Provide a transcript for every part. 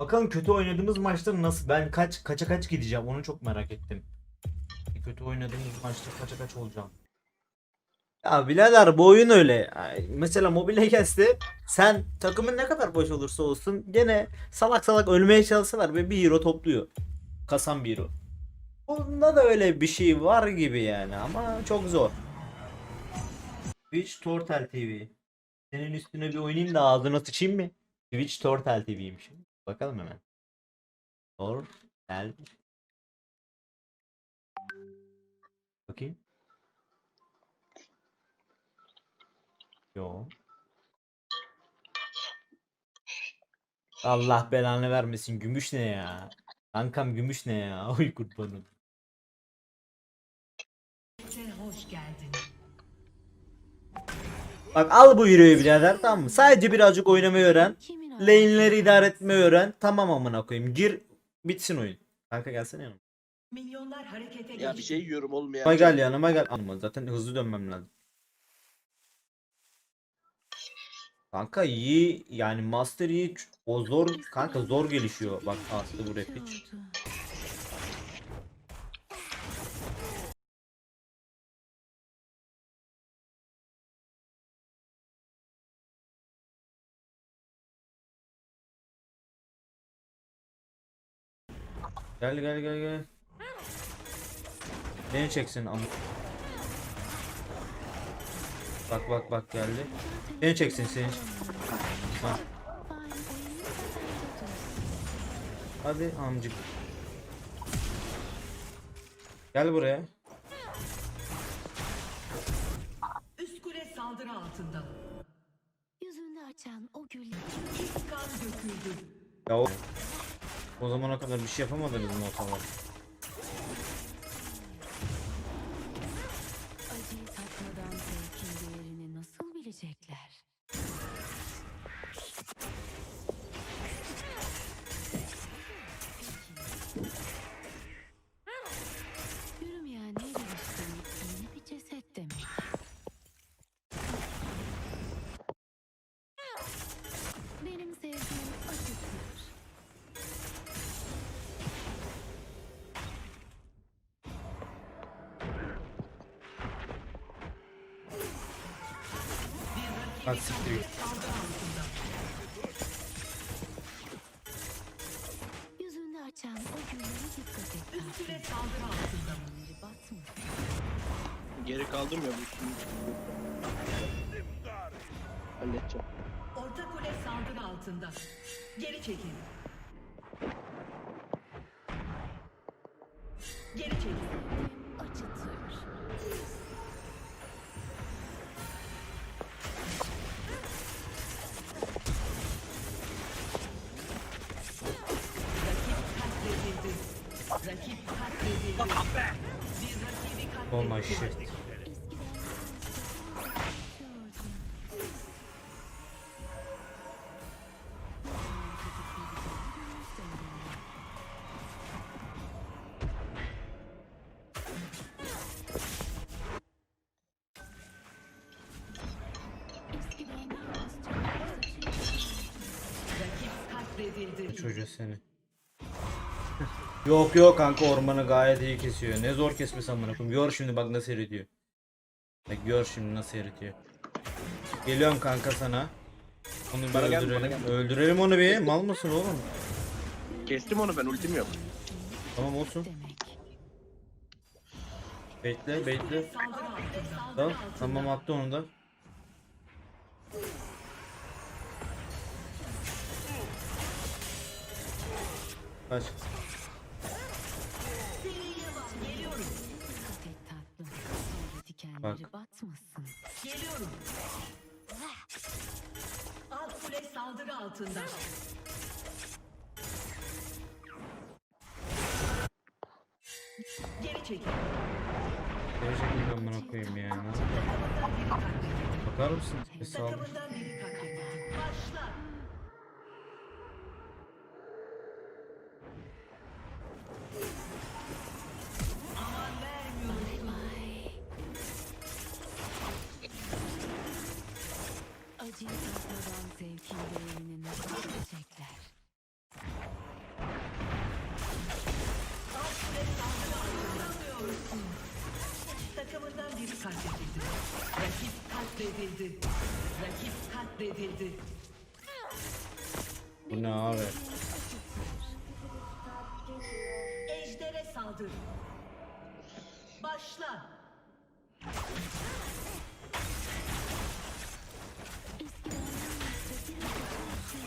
Bakalım kötü oynadığımız maçta nasıl ben kaç kaça kaç gideceğim onu çok merak ettim. Kötü oynadığımız maçta kaça kaç olacağım. Ya birader bu oyun öyle. Mesela Mobile Legens'te sen takımın ne kadar boş olursa olsun gene salak salak ölmeye çalışsalar ve bir hero topluyor. Kasan bir hero. Bunda da öyle bir şey var gibi yani ama çok zor. Twitch Tortel TV. Senin üstüne bir oynayayım da ağzına sıçayım mı? Twitch Tortel TV'ymiş. Bakalım hemen. Tortel. Bakayım. Yo. Allah belanı vermesin. Gümüş ne ya? Kankam gümüş ne ya? Oy kurbanım. hoş geldin. Bak al bu euroyu birader tamam mı? Sadece birazcık oynamayı öğren. Lane'leri idare etmeyi öğren. Tamam amına koyayım. Gir bitsin oyun. Kanka gelsene yanıma. Milyonlar harekete Ya bir şey yiyorum oğlum ya. Yanıma gel yanıma gel. Anlama zaten hızlı dönmem lazım. Kanka iyi yani Master iyi o zor kanka zor gelişiyor. Bak attı bu rap hiç. Gel gel gel gel. Beni çeksin am. Bak bak bak geldi. Beni çeksin seni. Ha. Hadi amcık. Gel buraya. Üst kule saldırı altında. Yüzünde açan o gül Kan döküldü. Ya o, o zamana kadar bir şey yapamadınız mı o zaman? acıyı tatmadan zevkin değerini nasıl bilecekler? Bak siktir git. Yüzünde açan o gülleri dikkat et. Üst kule saldırı altında. Gülleri batmasın. Geri kaldım ya bu şimdi. Halledeceğim. Orta kule saldırı altında. Geri çekil. Çocuğu seni. yok yok kanka ormanı gayet iyi kesiyor. Ne zor kesmesi amına koyayım. Gör şimdi bak nasıl eritiyor. Bak gör şimdi nasıl eritiyor. Geliyorum kanka sana. Onu bir Bana gel, öldürelim. bana gel. Öldürelim onu bir. Mal mısın oğlum? Kestim onu ben ultim yok. Tamam olsun. Bekle bekle. Tamam, tamam attı onu da. Kaç. Bak. batmasın. Geliyorum. Alt kule saldırı altında. Geri çekil. Gerçekten amına koyayım ya. Bakar mısın? Hesabı. Takımından biri Biri katledildi. Rakip katledildi. Rakip katledildi. Bu ne abi? Ejder'e saldır. Başla.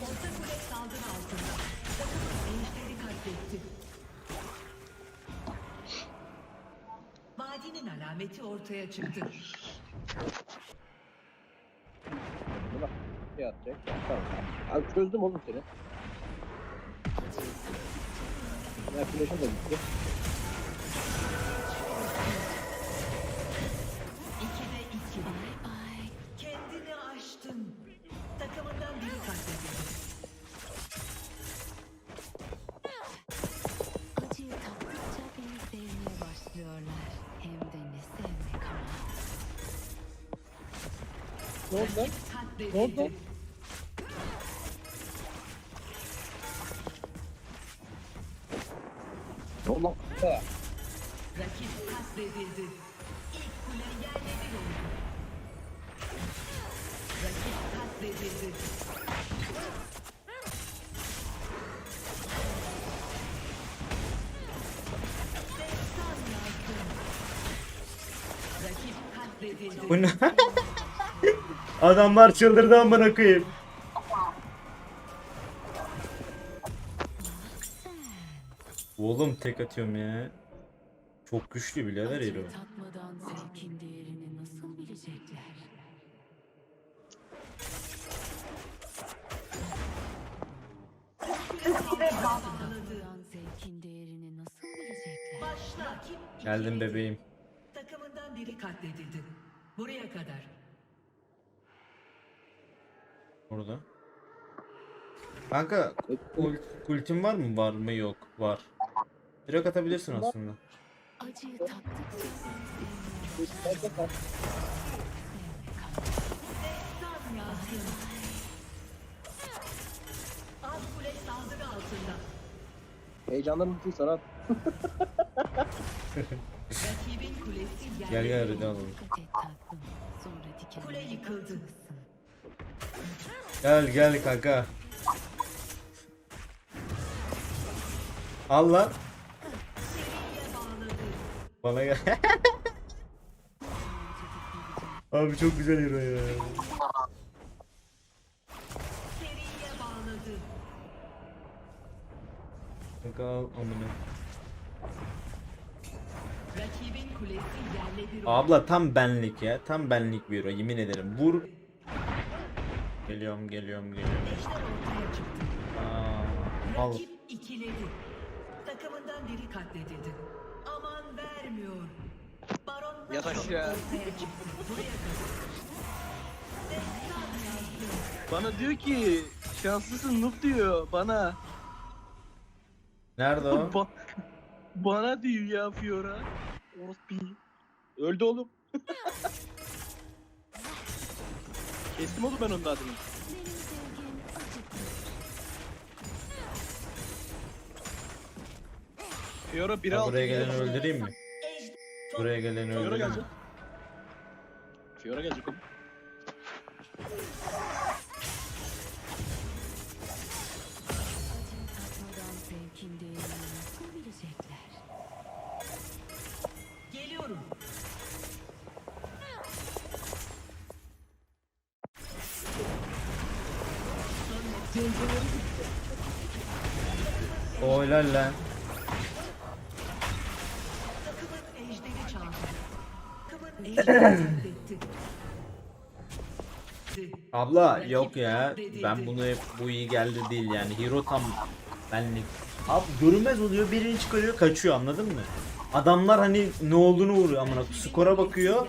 Orta kule saldırı altında. Takımın Ejder'i katletti. Vadinin alameti ortaya çıktı. Atacak. Tamam. Abi çözdüm oğlum seni. Ya flash'ım da gitti. Ne oldu lan? Katledildi. Ne oldu? Ne oldu lan? Ha. Rakip katledildi. İlk kule yerle bir oldu. Rakip katledildi. Destan yazdım. Rakip katledildi. Bu ne? Adamlar çıldırdı amına koyayım. Oğlum tek atıyorum ya. Çok güçlü birader hero. Acıyı tatmadan zevkin değerini nasıl bilecekler? Tatmadan zevkin değerini nasıl bilecekler? Başla. Rakip Geldim bebeğim. Takımından biri katledildi. Buraya kadar. Orada. Kanka ult, ultin var mı? Var mı? Yok. Var. Direkt atabilirsin aslında. Acıyı altında. Heyecandan mutluyum sana. Rakibin kulesi yerle Gel gel oldu. alalım. Kule yıkıldı. Gel gel kanka. Al lan. Bana gel. Abi çok güzel hero ya. Kanka al amına. Abla tam benlik ya. Tam benlik bir hero yemin ederim. Vur. Geliyorum geliyorum geliyorum. Ejder ortaya çıktı. Aa, al. Rakip ikiledi. Takımından biri katledildi. Aman vermiyor. Baron Yat Nashor aşağı. ortaya çıktı. Buraya kadar. Destan yazdım. Bana diyor ki şanslısın noob diyor bana. Nerede o? Ba- bana diyor ya Fiora. Orospi. Öldü oğlum. Kestim oğlum ben onun adını. Fiora biri Ha, aldı. buraya ya. geleni öldüreyim mi? Buraya geleni Fiora öldüreyim mi? gelecek. Fiora gelecek oğlum. Lan. Takımın ejderi katletti. Abla yok ya. Ben bunu hep bu iyi geldi değil yani. Hero tam benlik. Abi görünmez oluyor birini çıkarıyor kaçıyor anladın mı? Adamlar hani ne olduğunu vuruyor amına skora bakıyor.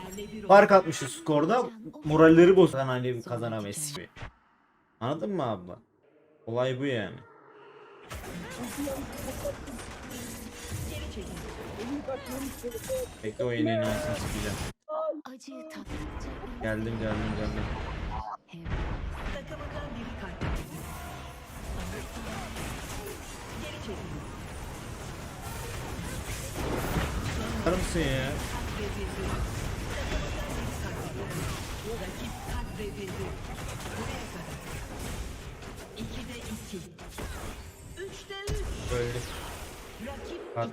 Fark atmışız skorda. Moralleri bozan hani kazanamayız gibi. Anladın mı abla? Olay bu yani. Bekle o yeneğin ağzını sikeceğim. Acıyı beni Geldim geldim geldim. Takımından biri katledildi. Geri çekil. Var mısın ya? Katledildi. Rakip katledildi. Buraya kadar. İkide iki. Üçte üç. Öldü. Rakip Bak.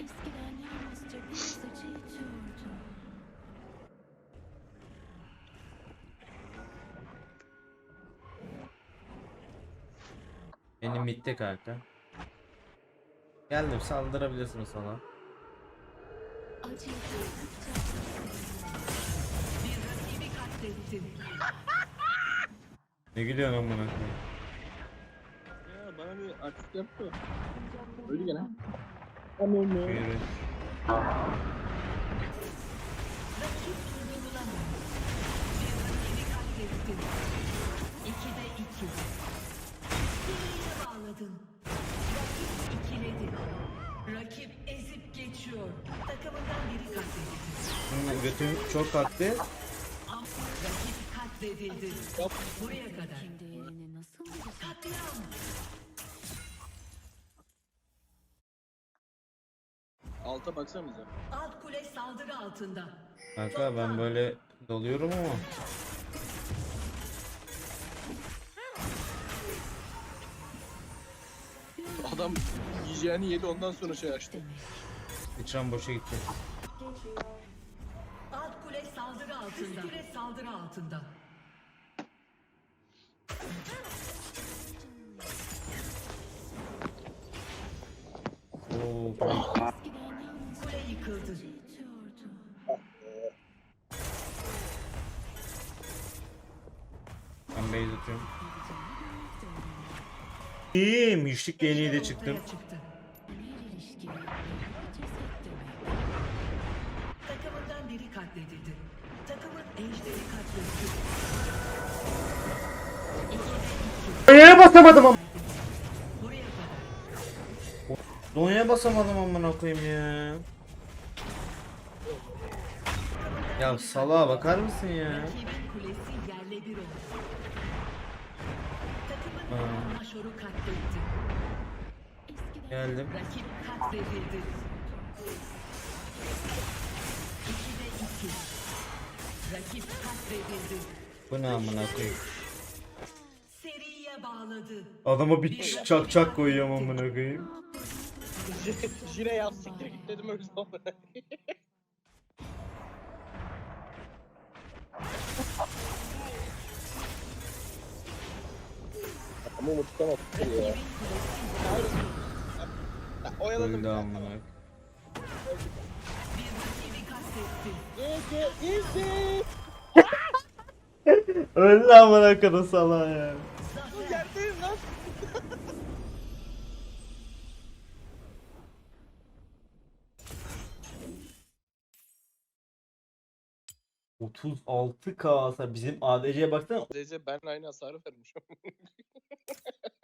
Eskiden yalnızca bir saçı yetiyordu. Benim bitti kanka. Geldim saldırabilirsin sana. Acıyı tattıkça bir rakibi katlettin. Ne gülüyorsun amına koyayım? Ya bana bir artist yaptı. Öldü gene. Aman ya. Yürü. İkide iki. Şimdi götüm çok kalktı. Buraya kadar. Alta baksanıza. Alt kule saldırı altında. Kanka ben böyle doluyorum ama. Adam yiyeceğini yedi ondan sonra şey açtı. Sıçran boşa gitti. Alt kule saldırı altında. Üst kule saldırı altında. Oo, Kule yıkıldı. ben base atıyorum. İyi, müşrik yeni de çıktım. ortaya çıktı. Basamadım am. Buraya kadar. Donya'ya basamadım amına koyayım ya. Ya salağa bakar mısın ya? Aa. Geldim. Bu ne amına koyayım? Adama bir çak çak koyuyorum amına koyayım. Jire yap siktir git dedim öyle sonra. Ama unutamam ya. Rakibin kulesi Ya, Oyaladım. Öldü amına. bir rakibi katletti. Easy, easy. Öldü amına koyayım salağa ya. 36k hasar. Bizim ADC'ye baksana. Zece ben aynı hasarı vermişim.